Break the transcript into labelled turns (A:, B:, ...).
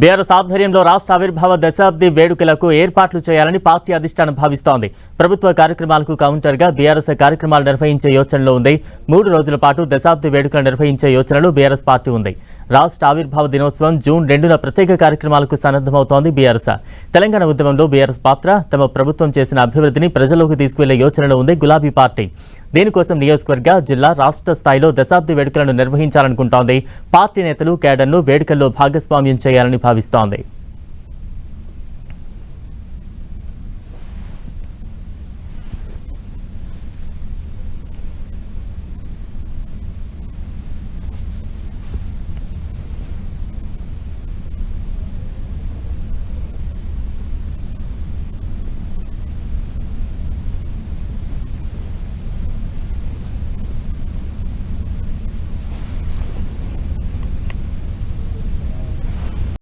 A: BRS ఆధ్వర్యంలో రాష్ట్ర ఆవిర్భావ దశాబ్ది వేడుకలకు ఏర్పాట్లు చేయాలని పార్టీ అధిష్టానం భావిస్తోంది. ప్రభుత్వ కార్యక్రమాలకు కౌంటర్గా బీఆర్ఎస్ కార్యక్రమాలు నిర్వహించే యోచనలో ఉంది. మూడు రోజుల పాటు దశాబ్ది వేడుకలు నిర్వహించే యోచనలో బీఆర్ఎస్ పార్టీ ఉంది. రాష్ట్ర ఆవిర్భావ దినోత్సవం జూన్ రెండున ప్రత్యేక కార్యక్రమాలకు సన్నద్ధమవుతోంది బీఆర్ఎస్. తెలంగాణ ఉద్యమంలో బీఆర్ఎస్ పాత్ర తమ ప్రభుత్వం చేసిన అభివృద్ధిని ప్రజల్లోకి తీసుకువెళ్ళే యోచనలో ఉంది గులాబీ పార్టీ. దీనికోసం నియోజకవర్గ జిల్లా రాష్ట్ర స్థాయిలో దశాబ్ది వేడుకలను నిర్వహించాలనుకుంటోంది. పార్టీ నేతలు కేడర్ను వేడుకల్లో భాగస్వామ్యం చేయాలని భావిస్తోంది.